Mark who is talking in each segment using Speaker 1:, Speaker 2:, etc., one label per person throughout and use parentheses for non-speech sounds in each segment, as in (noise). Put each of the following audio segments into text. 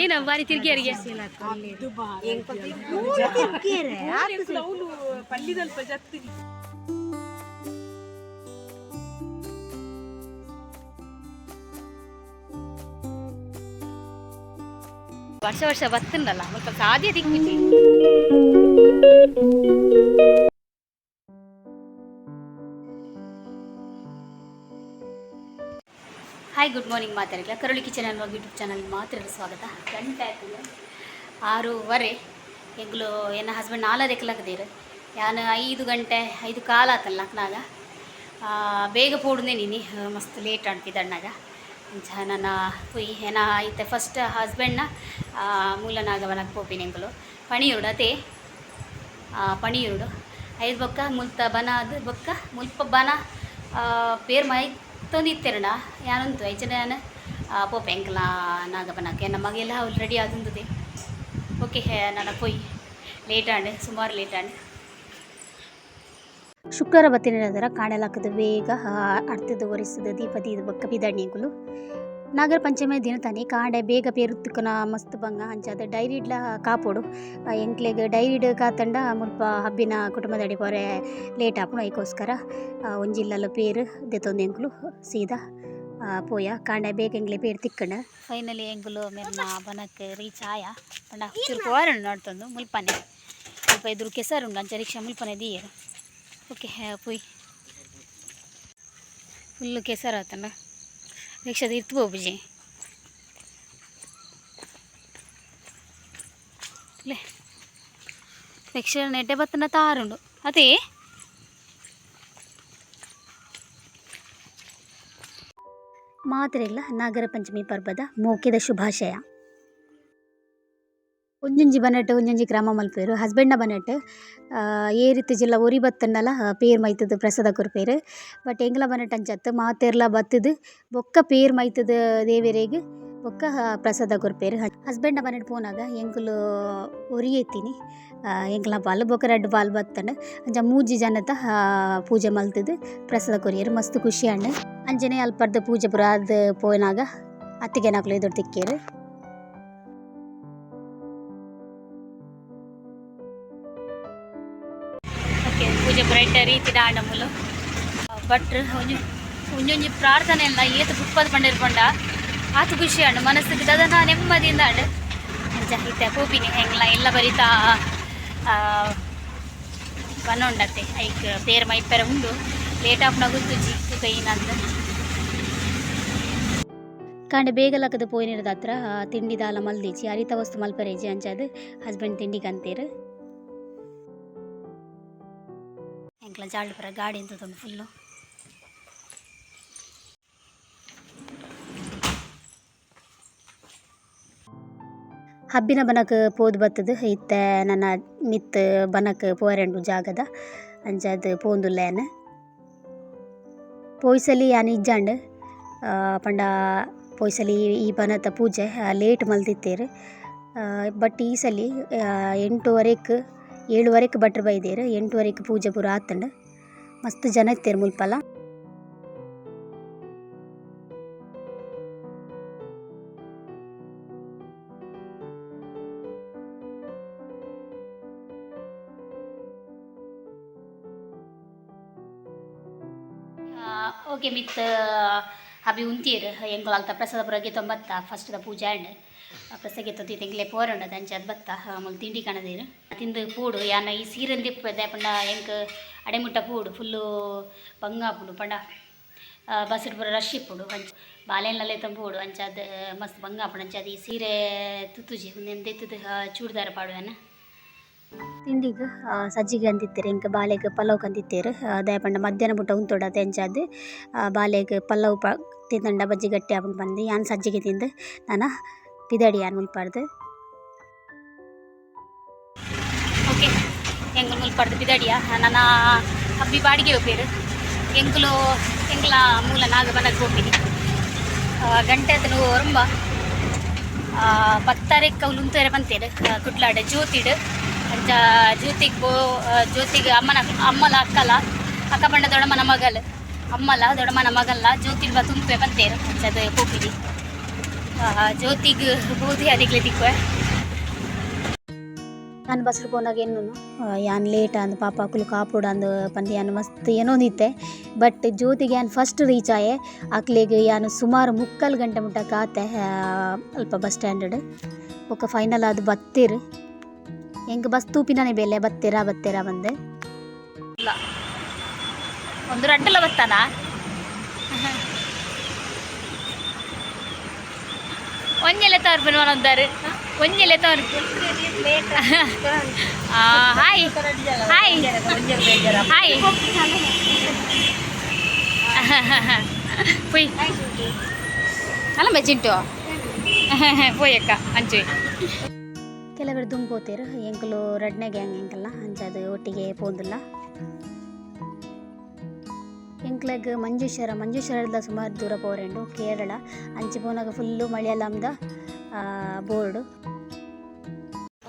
Speaker 1: ಏನ ಬಾರಿ ತಿರ್ಗಿಯರಿಗೆ
Speaker 2: ಅವನು ಪಳ್ಳಿದಲ್ಪ ಜತ್ತಿಗೆ
Speaker 1: ವರ್ಷ ವರ್ಷ ಬತ್ತಂದಲ್ಲ ಸ್ವಲ್ಪ ಹಾಯ್ ಗುಡ್ ಮಾರ್ನಿಂಗ್ ಮಾತಾಡಿಲ್ಲ ಕರುಳಿ ಕಿಚನ್ ಅನ್ನೋ ಯೂಟ್ಯೂಬ್ ಚಾನಲ್ ಮಾತ್ರ ಸ್ವಾಗತ. ಗಂಟೆ ಆಯ್ತು ಆರೂವರೆ. ಹೆಗ್ಲು, ಎನ್ನ ಹಸ್ಬೆಂಡ್ ನಾಲ್ಕದಕ್ಲಾಗದೇರು ಯಾನು ಐದು ಗಂಟೆ, ಐದು ಕಾಲ ಆತಲ್ಲ ನಾಗ ಬೇಗ ಪೋಡ್ದೆ ನೀನಿ. ಮಸ್ತ್ ಲೇಟ್ ಅಣ್ತಿದ್ದಣ್ಣಾಗ ನನ್ನ ಪುಯ್ ಏನ ಐತೆ ಫಸ್ಟ್ ಹಸ್ಬೆಂಡ್ನ ಮೂಲನಾಗ ಪೋಪಿನ ಎಂಗ್ಲು ಪಣಿಯುಡು ಅದೇ. ಪಣಿಯುಡು ಐದು ಬೊಕ್ಕ ಮುಲ್ತ ಬನ, ಅದು ಬೊಕ್ಕ ಮುಲ್ಪ ಬನ ಪೇರ್ ಮೈ ತೊಂದಿತ್ತೆರಣ ಯಾನಂತು ಐಚನ ಯಾನ ಅಪ್ಪ ಎಂಕಲ ನಾಗಬನಕ್ಕೆ ನಮಗೆಲ್ಲ ರೆಡಿ ಆಲ್ರೆಡಿ ಓಕೆ ನಾನು ಪೊಯ್. ಲೇಟ್ ಆಂಡ್ ಸುಮಾರು ಲೇಟ್ ಆಂಡ್ ಶುಕ್ರವಾರ ಬತ್ತಿನ ಕಾಣಲಾಕದ ಬೇಗ ಅರ್ಥದ ಒರಿಸದ ದೀಪ ಬಕ್ಕ ನಾಗರ ಪಂಚಮಿ ದಿನ ತಾನೇ ಕಾಂಡೆ ಬೇಗ ಪೇರುತ್ತುಕನ ಮಸ್ತ್ ಬಂಗ ಅಂಚಾದ ಡೈರಿಡ್ಲ ಕಾಪೋಡು. ಎಂಕ್ಲೆಗ್ ಡೈರಿಡ್ ಕಾತಂಡ ಮುಲ್ಪ ಹಬ್ಬಿನ ಕುಟುಂಬದಡಿ ಪೊರೆ ಲೇಟ್ ಆಪುನು ಐಕೋಸ್ಕರ. ಒಂಜಿಲ್ಲಲ ಪೇರು ದೆತೊಂದು ಎಂಕ್ಲು ಸೀದಾ ಪೋಯ ಕಾಂಡ ಬೇಗ ಎಂಗ್ಲೆ ಪೇರು ತಿಕ್ಕಂಡ ಫೈನಲಿ ಎಂಗ್ಲು ಮೆರ್ನ ಬನಕ್ಕೆ ರೀಚ್ ಆಯ. ಪಂಡ ಚೂರು ಪೋರಣ್ಣು ನೋಡ್ತಂದು ಮುಲ್ಪನೆ. ಸ್ವಲ್ಪ ಇದ್ರ ಕೆಸರುಂಡು ಅಂಚ ರಿಕ್ಷಾ ಮುಲ್ಪನೆ ದೀಯರು. ಓಕೆ ಪುಯ್. ಫುಲ್ಲು ಕೆಸರು ಆತಂಡ ರಿಕ್ಷಾದ ಇರ್ತು ಬೋಬುಜಿ ರಿಕ್ಷಾ ನೆಟ್ಟೆ ಬತ್ತನ ತಾರುಂಡು. ಅದೇ? ಮಾತ್ರೆಲ್ಲ ನಾಗರ ಪಂಚಮಿ ಪರ್ವದ ಮೋಕ್ಯದ ಶುಭಾಶಯ. ಒಂಜೊಂಜಿ ಬನಟ್, ಒಂಜೊಂಜಿ ಕ್ರಮ ಮಲ್ಪೇರು. ಹಸ್ಬೆಂಡ್ನ ಏ ರೀತಿ ಜಿಲ್ಲ ಒರಿ ಬತ್ತಂಡಲ ಪೇರ್ ಮೈತದ ಪ್ರಸಾದ ಕೊರ್ಪೇರು. ಬಟ್ ಎಂಗ್ಲ ಬನಟ್ ಅಂಚತ್, ಮಾತೆರ್ಲ ಬತ್ತದು, ಬೊಕ್ಕ ಪೇರ್ ಮೈತದ ದೇವೆರೆಗ್ ಬೊಕ್ಕ ಪ್ರಸಾದ ಕೊರ್ಪೇರು. ಹಸ್ಬೆಂಡ್ನ ಬನಟ್ ಪೋನಾಗ ಎಂಕುಲು ಒರಿ ಐತಿನಿ ಎಂಕ್ಲ ಪಾಲು ಬೊಕ್ಕ ರಡ್ಡ್ ಪಾಲು ಬತ್ತಂಡ ಅಂಚ ಮೂಜಿ ಜನತ ಪೂಜೆ ಮಲ್ತದು, ಪ್ರಸಾದ ಕೊರಿಯರು. ಮಸ್ತ್ ಖುಷಿ ಅಂಡ್ ಅಂಜನೆ ಅಲ್ಪರ್ದ ಪೂಜೆ ಪುರ ಅದ್ ಪೋನಾಗ ಅತ್ತಿಗೆ ನಾಕ್ಲು ಎದುರು ತಿಕ್ಕೇರು ಪೂಜೆ ಬಟ್ ರೀತಿ ಬಟ್ ಒಂಜಿ ಒಂಜೊಂಜಿ ಪ್ರಾರ್ಥನೆ ಎಲ್ಲ ಏತು ಗುಪ್ಪದ ಪಂಡಿರ್ಕೊಂಡ ಆತು ಖುಷಿ ಅಂಡು ಮನಸ್ಸಿಗೆ ದದನ ನೆಮ್ಮದಿಯಿಂದ ಅಂಚ ಇತ್ತೆ ಪೂಪಿನಿ ಹೆಂಗ್ಲ, ಎಲ್ಲ ಬರಿತಾ ಬನ್ನೊಂಡತ್ತೆ ಐಕ್, ಬೇರೆ ಮೈಪೆರ ಉಂಡು. ಲೇಟ್ ಆಫ್ನ ಗುತ್ತುಜಿ ಕಂಡು ಬೇಗ ಲಕ್ಕದ ಪೋಯಿನಿರದ ಹತ್ರ ತಿಂಡಿ ದಾಲ ಮಲ್ದಿಜಿ ಅರಿತ ವಸ್ತು ಮಲ್ಪರೇಜಿ ಅಂಚದು ಹಸ್ಬೆಂಡ್ ತಿಂಡಿಗೆ ಅಂತೀರು ಎಂಕ್ಲ ಜಾಳ್ಪುರ ಗಾಡಿ ಅಂತದೊಂದು ಫುಲ್ಲು ಹಬ್ಬಿನ ಬನಕ್ ಪೋದು ಬತ್ತದು ಇತ್ತ ನನ್ನ ಮಿತ್ ಬನಕ್ ಪೋರೆಂಡು ಜಾಗದ ಅಂಚದ್ ಪೋಂದುಲ್ಲೇನ. ಪೋಯ್ಸಲಿ ಯಾನು ಇಜ್ಜಾಂಡ್ ಪಂಡ ಪೋಯ್ಸಲಿ ಈ ಬನತ ಪೂಜೆ ಲೇಟ್ ಮಲ್ತಿತ್ತೇರು ಬಟ್ ಈ ಸಲಿ ಏಳುವರೆಗೆ ಭಟ್ರು ಬೈದೇರು, ಎಂಟುವರೆಗೆ ಪೂಜೆ ಪೂರ ಆತಂಡ. ಮಸ್ತ್ ಜನ ಇತ್ತೇರು ಮುಲ್ಪಲ್ಲ ಓಕೆ ಮಿತ್, ಅಭಿ ಉಂತೀರ್ ಎಂಕುಲು ಅಲ್ತ ಪ್ರಸಾದ ಪುರಗೆ ತೊಂಬತ್ತ ದ ಪೂಜೆ ಆಂಡ್? ಪ್ರಸಾದ ತೊತ್ತಿ ತೆಂಗ್ಲೆ ಪೋರಂಡ ದಂಚ ಅದು ಬತ್ತ ಆಮೇಲೆ ತಿಂಡಿ ಕಾಣದೇರು ತಿಂದು ಪೂಡು, ಯಾನ ಈ ಸೀರಂದಿ ಪಂಡ, ಎಂಕ್ ಅಡೆಮುಟ್ಟ ಪೂಡು ಫುಲ್ಲು ಬಂಗಾಪುಡು ಪಂಡ ಬಸ್ಡ್ ಪೂರ ರಶ್ ಇಪ್ಪುಡು ಅಂಚೆ ಬಾಲೆನಲ್ಲೇ ತಂಬೂಡು ಅಂಚೆ ಅದು, ಮಸ್ತ್ ಬಂಗಾಪುಡು ಅಂಚೆ ಅದು ಈ ಸೀರೆ ತುತ್ತುಜಿ, ಒಂದೆಂದು ಎತ್ತದ ಚೂಡಿದಾರ ಏನ ತಿಂಡಿಗೆ ಸಜ್ಜಿಗೆ ಅಂದಿತ್ತೇರು ಇಂಕ ಬಾಲೆಗೆ ಪಲಾವ್ ಕಂದಿತ್ತೇರು ಅದೇ ಪಂಡ ಮಧ್ಯಾಹ್ನ ಬುಟ್ಟ ಉಂತೋಡ ತೆಂಚಾದ್ ಬಾಲೆಗೆ ಪಲಾವ್ ಪ, ತಿಂದಂಡ ಬಜ್ಜಿ ಗಟ್ಟಿ ಆಪುಂಡು ಬಂದು, ಯಾನ್ ಸಜ್ಜಿಗೆ ತಿಂದು, ನಾನು ಯಾನ್ ಮುಲ್ಪಾಡ್ದು? ಓಕೆ ಎಂಗ್ಲು ಮುಲ್ಪಾಡ್ದು ಪಿದಡಿಯ? ನನ್ನ ಹಬ್ಬಿ ಬಾಡಿಗೆ ಹೋಗ್ಬೇರು ಎಂಗ್ಲು ಎಂಗ್ಲ ಮೂಲ ನಾಗ ಹೋಗಿದಿ ಹೋಗ್ತೀನಿ ಗಂಟೆ ಅದನ್ನು ಒರಂಬ ಪತ್ತಾರೆಕ್ ಅವ್ಲು ಉಂತರೆ ಬಂತೇರು ಕುಟ್ಲಾಡ ಜ್ಯೋತಿಡ್. ಅಂಚ ಜ್ಯೋತಿಗ್ ಬೋ ಜ್ಯೋತಿಗೆ ಅಮ್ಮನ, ಅಮ್ಮಲ ಅಕ್ಕಲ ಅಕ್ಕ ಬಂಡ ದೊಡ್ಡಮ್ಮನ ಮಗಲ್. ಅಮ್ಮಲ ದೊಡ್ಡಮ್ಮನ ಮಗಲ್ಲ ಜ್ಯೋತಿಲ್ ಬ ತುಂಬೆ ಬಂತೇರು ಅಂಚ ಅದು ಹೋಗಿದಿ ಜ್ಯೋತಿಗೆ ಬೂದಿ ಅದಿಗ್ಲೆ ತಿಕ್ಕುವೆ ನಾನು ಬಸ್ಲು ಪೋನಾಗ ಏನು ಯಾನ್ ಲೇಟ್ ಅಂದ್ ಪಾಪ ಕುಲು ಕಾಪುಡ ಅಂದ್ ಪಂದ್ ಯಾನ್ ಮಸ್ತ್ ನಿತ್ತೆ ಬಟ್ ಜ್ಯೋತಿಗೆ ಯಾನ್ ಫಸ್ಟ್ ರೀಚ್ ಆಯೆ ಅಕ್ಲಿಗೆ ಯಾನು ಸುಮಾರು ಮುಕ್ಕಲ್ ಗಂಟೆ ಮುಟ್ಟ ಕಾತೆ ಅಲ್ಪ ಬಸ್ ಸ್ಟ್ಯಾಂಡರ್ಡ್ ಒಕ್ಕ ಫೈನಲ್ ಅದು ಬತ್ತೀರ್. ಹೆಂಗೆ ಬಸ್ ತೂಪಿನೇ ಬೇಲೆ ಬತ್ತೀರ ಬತ್ತೀರ ಬಂದೆ. ಇಲ್ಲ. ಒಂದು ರಡ್ಡಲ ಬತ್ತಾನ ಒಂಜೆಲೆ ತವರ್ ಬನ್ನಿ ಒಂದಾರು ಒಂಜೆಲೆ ತವರ್ (laughs) ಹಾಯ್. ಹಾಯ್. ಹಾಯ್. ಪೊಯ್. ಅಲ್ಲ ಮೆಜಿಂಟು. (laughs) ಪೊಯ್ ಅಕ್ಕ ಅಂಚು ಕೆಲವರು ದುಂಬೋತೀರು ಎಂಕಲು ರಡ್ನೆ ಗ್ಯಾಂಗ್ ಎಂಕಲ್ಲ ಅಂಚದು ಒಟ್ಟಿಗೆ ಪೋಂದಿಲ್ಲ. ಎಂಕ್ಲೆಗ್, ಮಂಜೇಶ್ವರ. ಮಂಜೇಶ್ವರದ ಸುಮಾರು ದೂರ ಪೋರೆಂಡು ಕೇರಳ. ಅಂಚಿ ಪೋನಾಗ ಫುಲ್ಲು ಮಲಯಾಳಂದ ಬೋರ್ಡ್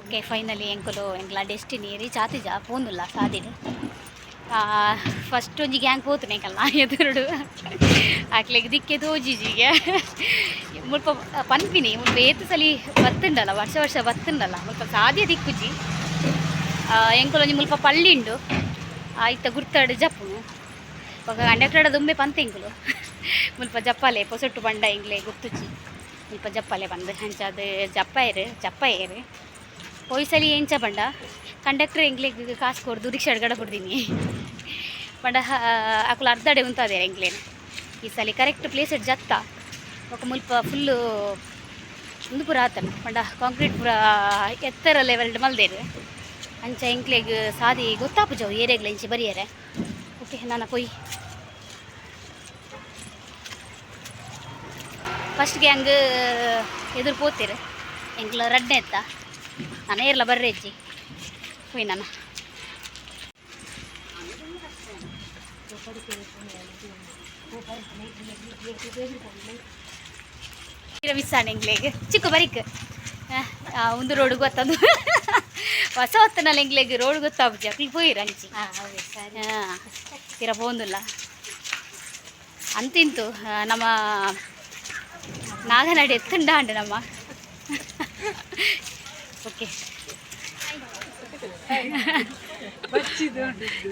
Speaker 1: ಓಕೆ ಫೈನಲಿ ಎಂಕುಲು, ಎಂಕ್ಲ ಡೆಸ್ಟಿನಿ ರೀಚ್ ಆತಿಜ ಪೋಂದುಲ್ಲ ಸಾದಿಡು ಫಸ್ಟ್ ಒಂಜಿ ಗ್ಯಾಂಗ್ ಪೋತುನೆ ಎಂಕಲ್ಲ ಎದುರುಡು. ಆಕ್ಲೆಗ್ ದಿಕ್ಕೆ ತೋಜಿಜಿಗೆ ಮುಲ್ಪ, ಪನ್ಪಿನಿ, ಮುಲ್ಪ ಏತು ಸಲಿ ಬತ್ತುಂಡಲ್ಲ ವರ್ಷ ವರ್ಷ ಬತ್ತುಂಡಲ್ಲ ಮುಲ್ಪ ಸಾಧ್ಯ ದಿಕ್ಕುಜಿ. ಎಂಕುಲು ಒಂಜಿ ಮುಲ್ಪ ಪಳ್ಳಿಂಡು ಆಯ್ತ ಗುರ್ತಾಡು ಜಪ್ಪುನು ఒక కండక్టర్ దుమ్మే పంత ಜಪ್ಪಲೆ ముಲ್ಪ జప్పాలే పొసొట్టు పండ ఇంగ్లే గుర్తుచి ముಲ್ಪ జప్పాలే పంద హంచాదు జప్పాయరు జప్పాయరు పోయిసలి ಎಂಚ పంಡ ಕಂಡಕ್ಟರ್ ಎಂಗ್ಲಿಗೆ ಕಾಸು ಕೊಡ್ದು, ರಿಕ್ಷಾ ಅಡ್ಗಡೆ ಕೊಡ್ತೀನಿ ಬಡ ಅಕ್ಲ ಅರ್ಧಡೆ ಉಂತದೆ ಇಂಗ್ಲೆನ್ ಈ ಸಲ ಕರೆಕ್ಟ್ ಪ್ಲೇಸ್ ಇಟ್ಟು ಜತ್ತ. ఒక ಮುಲ್ಪ ಫುಲ್ಲು ಒಂದು ಪುರ ಆತನ. ಪಂಡ ಕಾಂಕ್ರೀಟ್ ಪುರ ಎತ್ತರ ಲೆವೆಲ್ ಮಲ್ದೇರು. ಅಂಚ ಎಂಕ್ಲೆಗ್ ಸಾದಿ ಗೊತ್ತಾಪುಜವು ಏರೆಗ್ಲೆ ಇಂಚಿ ಬರಿಯಾರೆ. ಓಕೆ, ನಾನು ಕೊಯ್. ಫಸ್ಟ್ ಗ್ಯಾಂಗ್ ಎದುರು ಪೋತೀರು ಎಂಕ್ಲ ರಡ್ಡೆ ಎತ್ತ ನಾನು ಏರ್ಲ ಬರ್ರೆ ಅಜ್ಜಿ. ಪೊಯ್ ನಾನು. ಮಿಸ್ಸಾಣ ಎಂಗ್ಲೆಗ್ ಚಿಕ್ಕ ಬರಿಕ್. ಒಂದು ರೋಡ್ ಗೊತ್ತಂದು. ಹೊಸ ಹೊತ್ತನಲ್ಲಿ ಎಂಗ್ಲೆಗ್ ರೋಡ್ ಗೊತ್ತಾಗ ಅಕ್ಲಿ ಪೋಯಿರ ಅಂಚಿ ಹಾಂ ಇರ ಪೋಂದಿಲ್ಲ ಅಂತಿಂತು ನಮ್ಮ ಎತ್ತುಂಡ ಅಂಡು ನಮ್ಮ. ಓಕೆ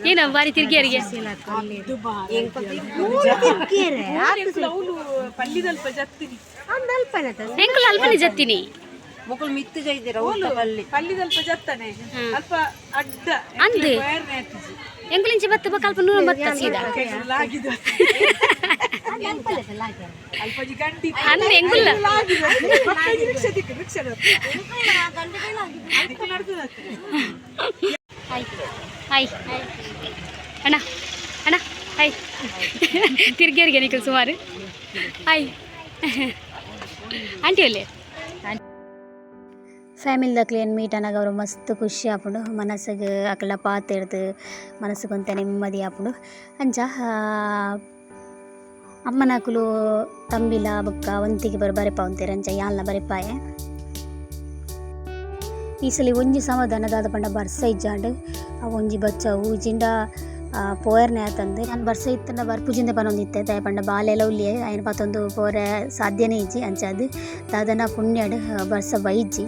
Speaker 1: ಏನು ಬಾರಿ
Speaker 2: ತಿರ್ಗಿ ಅರಿಗೆ
Speaker 1: ಹೆಂಕಲ್ ಅಲ್ಪನೆ ಜತ್ತೀನಿ?
Speaker 3: ಮುಕುಲ್ ಮಿತ್ತು ಜೈದಿರ
Speaker 2: ಪಲ್ಲಿದಲ್ಪ ಜತ್ತನೆ ಅಲ್ಪ ಅಡ್ಡ
Speaker 1: ಎಂಕಲಿಂಚಿ ಬತ್ತ ಬಕ್ಕ ಅಲ್ಪ ನೂರ ಬತ್ತ ಸೀದಾ
Speaker 2: ಲಾಗಿದ ಅಲ್ಪ ಜಿ ಗಂಟಿ
Speaker 1: ಅಂದ್ ಎಂಕುಲ್ಲ
Speaker 2: ರಿಕ್ಷಾ ದಿಕ್ಕು ರಿಕ್ಷಾ ದಿಕ್ಕು ನಡ್ದು
Speaker 1: ಹಾಯ್ ಹಾಯ್ ಅಣ್ಣ ಅಣ್ಣ ಹಾಯ್ ತಿರ್ಗಿಯರಿಗೆ ನಿಖಲ್ ಸುಮಾರು ಹಾಯ್ ಆಂಟಿ ಒಳ್ಳೆ ಫ್ಯಾಮಿಲಿದ ಕ್ಲೀನ್ ಮೀಟ್ ಅನ್ನಾಗ ಅವರು ಮಸ್ತ್ ಖುಷಿ ಆಪುಂಡು ಮನಸ್ಸಿಗೆ ಅಕಲ ಪಾತ್ ಹಿಡ್ದು ಮನಸ್ಸಿಗೆ ಒಂತ ನೆಮ್ಮದಿ ಆಪುಂಡು ಅಂಚ ಆ, ಅಮ್ಮನಕುಲು ತಂಬಿಲ ಬೊಕ್ಕ ಒಂತಿಗೆ ಬರ ಬರೆಪ ಒಂತೀರ ಅಂಚ ಯಾಲ್ನ ಬರೆಪಾಯೆ ಈ ಸಲ ಒಂಜಿ ಸಮಾಧಾನದಾದ ಪಂಡ ಬರ್ಸ ಇಜ್ಜಾಂಡು ಆ ಒಂಜಿ ಬಚ್ಚ ಊಜಿಂಡ ಪೋಯರ್ನೆ ಆತಂದು ನಾನು ಬರ್ಸ ಇತ್ತಂಡ ಬರ್ಪುಜಿಂದ ಪನೊಂದಿತ್ತೆ ದಯ ಪಂಡ ಬಾಲೆಲ ಉಲ್ಲಿಯೆ ಆಯ್ನ ಪತ್ತೊಂದು ಪೋರೆ ಸಾಧ್ಯನೇ ಇಜ್ಜಿ ಅಂಚಾದು ದಾದನ ಪುಣ್ಯಡ್ ಬರ್ಸ ಬೈಜ್ಜಿ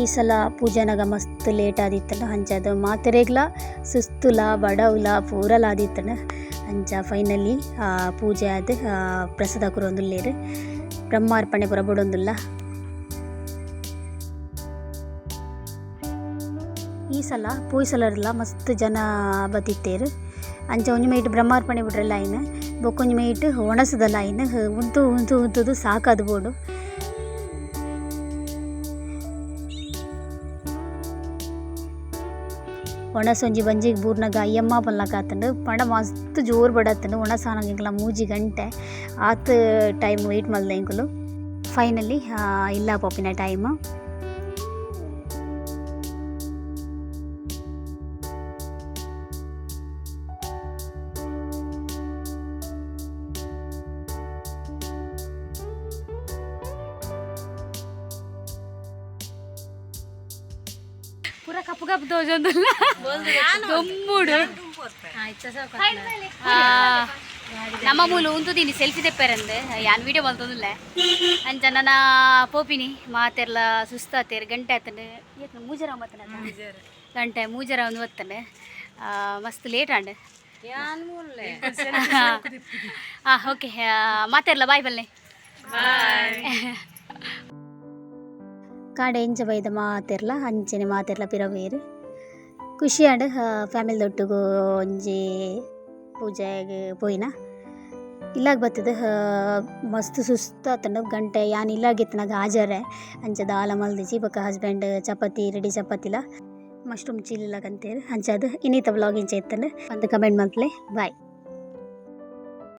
Speaker 1: ಈ ಸಲ ಪೂಜಾನಾಗ ಮಸ್ತ್ ಲೇಟ್ ಆದಿತ್ತಲ್ಲ ಅದು ಮಾತೆರೆಗ್ಲ ಸುಸ್ತುಲ ಬಡವುಲ ಪೂರಲ ಆದಿತ್ತನ ಅಂಚ ಫೈನಲಿ ಪೂಜೆ ಆದ ಆ, ಪ್ರಸಾದ ಕುರೊಂದುಲ್ಲೇರು ಬ್ರಹ್ಮಾರ್ಪಣೆ ಪುರ ಈ ಸಲ ಪೂಯ್ಸಲರ್ಲ ಮಸ್ತ್ ಜನ ಬತ್ತಿತ್ತೇರು. ಅಂಚ ಒಂಜಿ ಬ್ರಹ್ಮಾರ್ಪಣೆ ಬಿಡ್ರಲ್ಲ ಲೈನ್ ಬೊಕ್ಕೊಂಜಿ ಮೈಟ್ ಒಣಸದ ಲೈನ್ ಉಂತು ಉಂತು ಉಂತುದು ಸಾಕದು ಬೋಡು. ಒಣಸೊಂಜಿ ಬಂಜಿಗೆ ಬೂರ್ನಾಗ ಅಯ್ಯಮ್ಮ ಪಲ್ಲಕಾತಂಡು ಪಂಡ ಮಸ್ತ್ ಜೋರು ಬಡತ್ತಂಡು ಒಣಸಾನಂಗಿಂಕಲ ಮೂಜಿ ಗಂಟೆ ಆತ್ ಟೈಮ್ ವೆಯ್ಟ್ ಮಲ್ದ ಇಂಕುಲು ಫೈನಲಿ ಇಲ್ಲ ಪೋಪಿನ ಟೈಮು ಪೂರ ಕಪ್ಪು ಕಪ್ಪು ತೋಜೊಂದಲ್ಲ ಗಮ್ಮುಡು. ನಮ್ಮ ಮೂಲು ಉಂತುದೀನಿ ಸೆಲ್ಫಿ ತೆಪ್ಪರಂದು ಯಾನ್ ವಿಡಿಯೋ ಬಂತಂದಿಲ್ಲ ಅಂಚ ನನ್ನ ಪೋಪಿನಿ ಮಾತೆರ್ಲ ಸುಸ್ತಾತೇರ್ ಗಂಟೆ ಆತಂಡು ಮೂಜರ. ಮತ್ತನ ಗಂಟೆ ಮೂಜರ ಒಂದು ಒತ್ತಂಡು ಮಸ್ತ್ ಲೇಟ್ ಆಂಡ್. ಹಾಂ ಓಕೆ (laughs) ಮಾತೆರ್ಲ ಬಾಯ್ ಬಲ್ಲೆ ಕಾಡೆ ಎಂಚ ಬೈದ ಮಾತೆರ್ಲ, ಅಂಚನೆ ಮಾತೆರ್ಲ പിറ ಖುಷಿ ಆಂಡ್ ಫ್ಯಾಮಿಲಿ ದೊಟ್ಟುಗು ಒಂಜಿ ಪೂಜೆಗೆ ಪೋಯಿನ. ಇಲ್ಲಾಗ ಬತ್ತದ ಮಸ್ತ್ ಸುಸ್ತ ಆತಂಡ ಗಂಟೆ ಯಾನ್ ಇಲ್ಲಾಗಿತ್ತನಾಗ ಹಾಜರೆ ಅಂಚ ದಾಲ ಮಲ್ದಿಜಿ ಬೊಕ ಹಸ್ಬೆಂಡ್ ಚಪಾತಿ, ರೆಡಿ ಚಪಾತಿಲ. ಮಶ್ರೂಮ್ ಚಿಲ್ಲಿಲಾಗಂತೇಳಿ ಅಂಚ ಅದು ಇನ್ನಿತ ವ್ಲಾಗ್ ಇಂಚ ಇತ್ತಂಡು ಒಂದು ಕಮೆಂಟ್ ಮಾಡ್ಲೆ ಬಾಯ್.